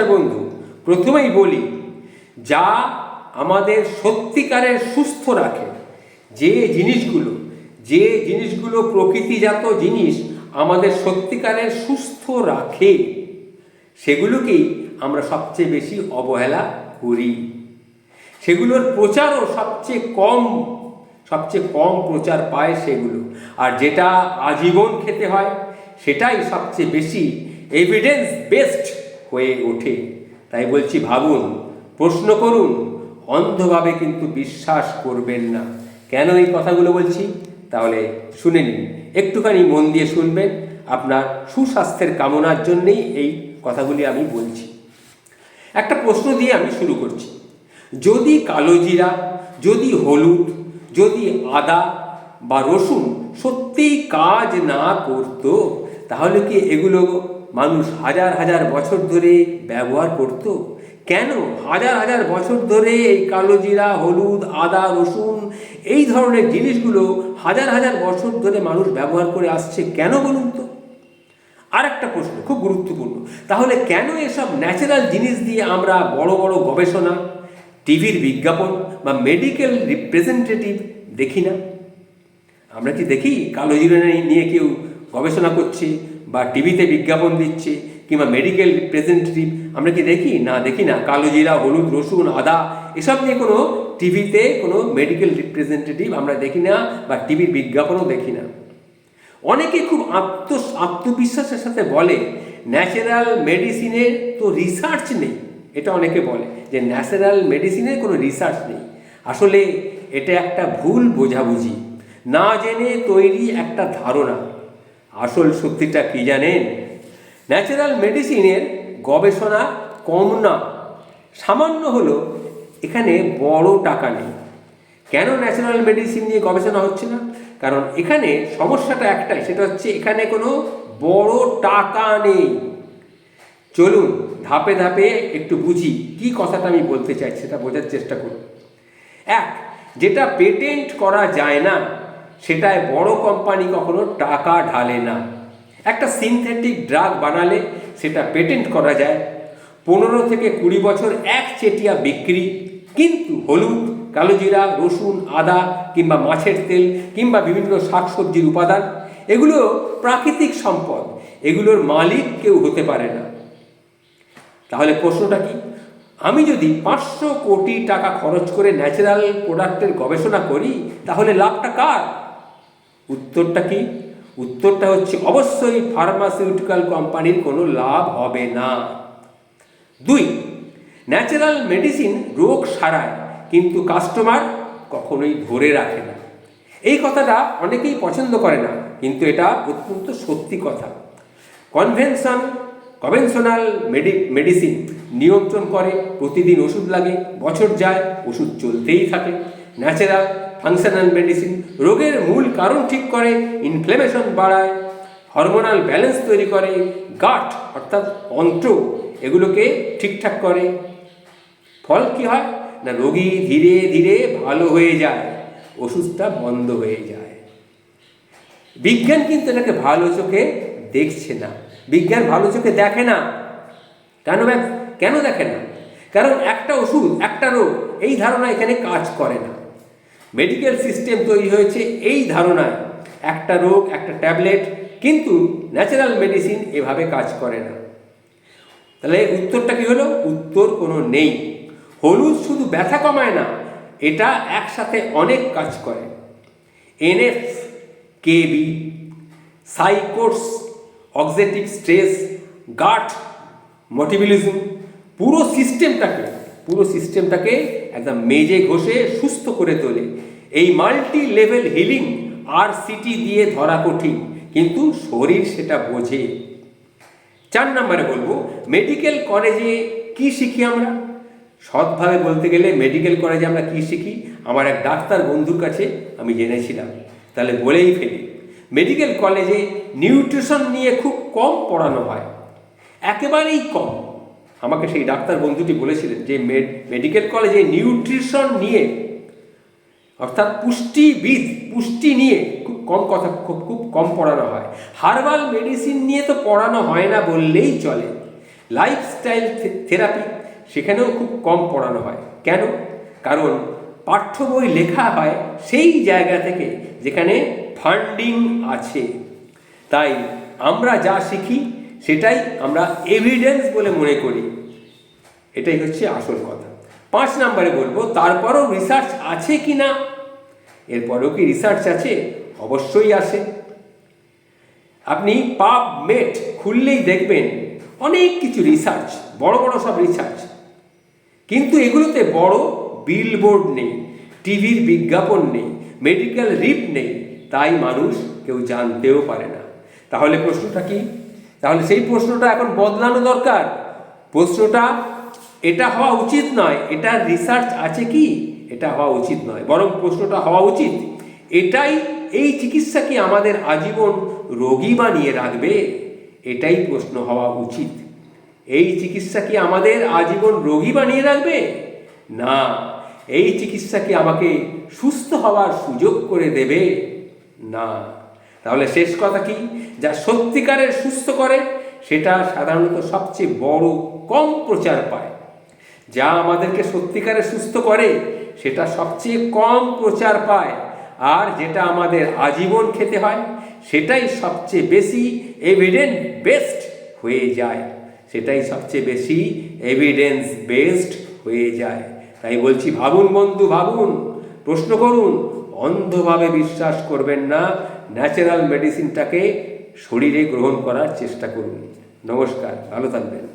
নমস্কার বন্ধু, প্রথমেই বলি, যা আমাদের সত্যিকারের সুস্থ রাখে। যে জিনিসগুলো যে জিনিসগুলো প্রকৃতিজাত জিনিস আমাদের সত্যিকারের সুস্থ রাখে সেগুলোকেই আমরা সবচেয়ে বেশি অবহেলা করি। সেগুলোর প্রচারও সবচেয়ে কম সবচেয়ে কম প্রচার পায় সেগুলো। আর যেটা আজীবন খেতে হয়, সেটাই সবচেয়ে বেশি এভিডেন্স বেসড হয়ে ওঠে। তাই বলছি, ভাবুন, প্রশ্ন করুন, অন্ধভাবে কিন্তু বিশ্বাস করবেন না। কেন এই কথাগুলো বলছি? তাহলে শুনে নিন, একটুখানি মন দিয়ে শুনবেন আপনার সুস্বাস্থ্যের কামনার জন্যেই এই কথাগুলি আমি বলছি। একটা প্রশ্ন দিয়ে আমি শুরু করছি। যদি কালো জিরা, যদি হলুদ, যদি আদা বা রসুন সত্যিই কাজ না করত, তাহলে কি এগুলো মানুষ হাজার হাজার বছর ধরে ব্যবহার করত। কেন? হাজার হাজার বছর ধরে এই কালো জিরা, হলুদ, আদা, রসুন এই ধরনের জিনিসগুলো হাজার হাজার বছর ধরে মানুষ ব্যবহার করে আসছে কেন বলুন তো? আর একটা প্রশ্ন, খুব গুরুত্বপূর্ণ। তাহলে কেন এসব ন্যাচারাল জিনিস দিয়ে আমরা বড় বড় গবেষণা, টিভির বিজ্ঞাপন বা মেডিকেল রিপ্রেজেন্টেটিভ দেখি না? আমরা কি দেখি? কালো জিরা নিয়ে কেউ গবেষণা করছে বা টিভিতে বিজ্ঞাপন দিচ্ছে কিংবা মেডিকেল রিপ্রেজেন্টেটিভ আমরা কি দেখি? না দেখি না। কালো জিরা, হলুদ, রসুন, আদা, এসব নিয়ে কোনো টিভিতে কোনো মেডিকেল রিপ্রেজেন্টেটিভ আমরা দেখি না বা টিভির বিজ্ঞাপনও দেখি না। অনেকে খুব আত্ম, আত্মবিশ্বাসের সাথে বলে ন্যাচারাল মেডিসিনের তো রিসার্চ নেই। এটা অনেকে বলে যে ন্যাচারাল মেডিসিনের কোনো রিসার্চ নেই। আসলে এটা একটা ভুল বোঝাবুঝি। না জেনে তৈরি একটা ধারণা। আসল সত্যিটা কি জানেন? ন্যাচারাল মেডিসিনের গবেষণা কম না। সামান্য হলো এখানে বড় টাকা নেই। কেন ন্যাচারাল মেডিসিন নিয়ে গবেষণা হচ্ছে না? কারণ এখানে সমস্যাটা একটাই, সেটা হচ্ছে এখানে কোনো বড় টাকা নেই। চলুন ধাপে ধাপে একটু বুঝি, কি কথাটা আমি বলতে চাই সেটা বোঝার চেষ্টা করুন। এক, যেটা পেটেন্ট করা যায় না সেটায় বড় কোম্পানি কখনো টাকা ঢালে না। একটা সিনথেটিক ড্রাগ বানালে সেটা পেটেন্ট করা যায়। পনেরো থেকে কুড়ি বছর এক চেটিয়া বিক্রি, কিন্তু হলুদ কালোজিরা রসুন, আদা কিংবা মাছের তেল কিংবা বিভিন্ন শাকসবজির উপাদান এগুলো প্রাকৃতিক সম্পদ। এগুলোর মালিক কেউ হতে পারে না। তাহলে প্রশ্নটা কি? আমি যদি পাঁচশো কোটি টাকা খরচ করে ন্যাচারাল প্রোডাক্টের গবেষণা করি, তাহলে লাভটা কার? উত্তরটা কি? উত্তরটা হচ্ছে অবশ্যই ফার্মাসিউটিক্যাল কোম্পানির কোনো লাভ হবে না। দুই ন্যাচারাল মেডিসিন রোগ সারায়, কিন্তু কাস্টমার কখনোই ধরে রাখে না। এই কথাটা অনেকেই পছন্দ করে না, কিন্তু এটা অত্যন্ত সত্যি কথা। কনভেনশন কনভেনশনাল মেডি মেডিসিন নিয়ন্ত্রণ করে, প্রতিদিন ওষুধ লাগে, বছর যায়, ওষুধ চলতেই থাকে। ন্যাচারাল ফাংশনাল মেডিসিন রোগের মূল কারণ ঠিক করে ইনফ্লেমেশন বাড়ায় হরমোনাল ব্যালেন্স তৈরি করে গাট অর্থাৎ অন্ত্র, এগুলোকে ঠিকঠাক করে। ফল কি হয়? না, রোগী ধীরে ধীরে ভালো হয়ে যায়, ওষুধটা বন্ধ হয়ে যায়। বিজ্ঞান কিন্তু এটাকে ভালো চোখে দেখছে না। বিজ্ঞান ভালো চোখে দেখে না। কেন কেন দেখে না? কারণ একটা ওষুধ, একটা রোগ, এই ধারণা এখানে কাজ করে না। মেডিকেল সিস্টেম তৈরি হয়েছে এই ধারণায়। একটা রোগ, একটা ট্যাবলেট, কিন্তু ন্যাচারাল মেডিসিন এভাবে কাজ করে না। তাহলে উত্তরটা কি হলো? উত্তর কোনো নেই। হলুদ শুধু ব্যথা কমায় না, এটা একসাথে অনেক কাজ করে। এনএফ কেবি সাইকোর্স অক্সেটিক স্ট্রেস, গাট, মোটিবিলিজম, পুরো সিস্টেমটাকে পুরো সিস্টেমটাকে একদম মেজে ঘষে সুস্থ করে তোলে। এই মাল্টি লেভেল হিলিং আর সিটি দিয়ে ধরা কঠিন, কিন্তু শরীর সেটা বোঝে। চার নম্বরে বলব মেডিকেল কলেজে কি শিখি আমরা? সৎভাবে বলতে গেলে মেডিকেল কলেজে আমরা কি শিখি? আমার এক ডাক্তার বন্ধুর কাছে আমি জেনেছিলাম। তাহলে বলেই ফেলি মেডিকেল কলেজে নিউট্রিশন নিয়ে খুব কম পড়ানো হয়। একেবারেই কম। আমাকে সেই ডাক্তার বন্ধুটি বলেছিলেন যে মেডিকেল কলেজে নিউট্রিশন নিয়ে, অর্থাৎ পুষ্টিবিদ, পুষ্টি নিয়ে খুব কম কথা, খুব খুব কম পড়ানো হয়। হার্বাল মেডিসিন নিয়ে তো পড়ানো হয় না বললেই চলে। লাইফস্টাইল থেরাপি সেখানেও খুব কম পড়ানো হয়। কেন? কারণ পাঠ্য বই লেখা হয় সেই জায়গা থেকে যেখানে ফান্ডিং আছে। তাই আমরা যা শিখি সেটাই আমরা এভিডেন্স বলে মনে করি। এটাই হচ্ছে আসল কথা। পাঁচ নাম্বারে বলব, তারপরও রিসার্চ আছে কি না এরপরেও কি রিসার্চ আছে? অবশ্যই আছে আপনি পাব মেট খুললেই দেখবেন অনেক কিছু রিসার্চ বড় বড় সব রিসার্চ কিন্তু এগুলোতে বড় বিলবোর্ড নেই, টিভির বিজ্ঞাপন নেই মেডিকেল রিপ নেই। তাই মানুষ কেউ জানতেও পারে না। তাহলে প্রশ্নটা কি? তাহলে সেই প্রশ্নটা এখন বদলানো দরকার। প্রশ্নটা, এটা হওয়া উচিত নয়, এটা রিসার্চ আছে কি? এটা হওয়া উচিত নয়, বরং প্রশ্নটা হওয়া উচিত। এটাই, এই চিকিৎসা কি আমাদের আজীবন রোগী বানিয়ে রাখবে? এটাই প্রশ্ন হওয়া উচিত। এই চিকিৎসা কি আমাদের আজীবন রোগী বানিয়ে রাখবে? না, এই চিকিৎসা কি আমাকে সুস্থ হওয়ার সুযোগ করে দেবে? না। তাহলে শেষ কথা কি? যা সত্যিকারের সুস্থ করে, সেটা সাধারণত সবচেয়ে বড় কম প্রচার পায়। যা আমাদেরকে সত্যিকারে সুস্থ করে, সেটা সবচেয়ে কম প্রচার পায়। আর যেটা আমাদের আজীবন খেতে হয়, সেটাই সবচেয়ে বেশি এভিডেন্স বেস্ট হয়ে যায়। সেটাই সবচেয়ে বেশি এভিডেন্স বেসড হয়ে যায়। তাই বলছি, ভাবুন বন্ধু, ভাবুন। প্রশ্ন করুন। অন্ধভাবে বিশ্বাস করবেন না। ন্যাচারাল মেডিসিনটাকে শরীরে গ্রহণ করার চেষ্টা করুন। নমস্কার ভালো থাকবেন।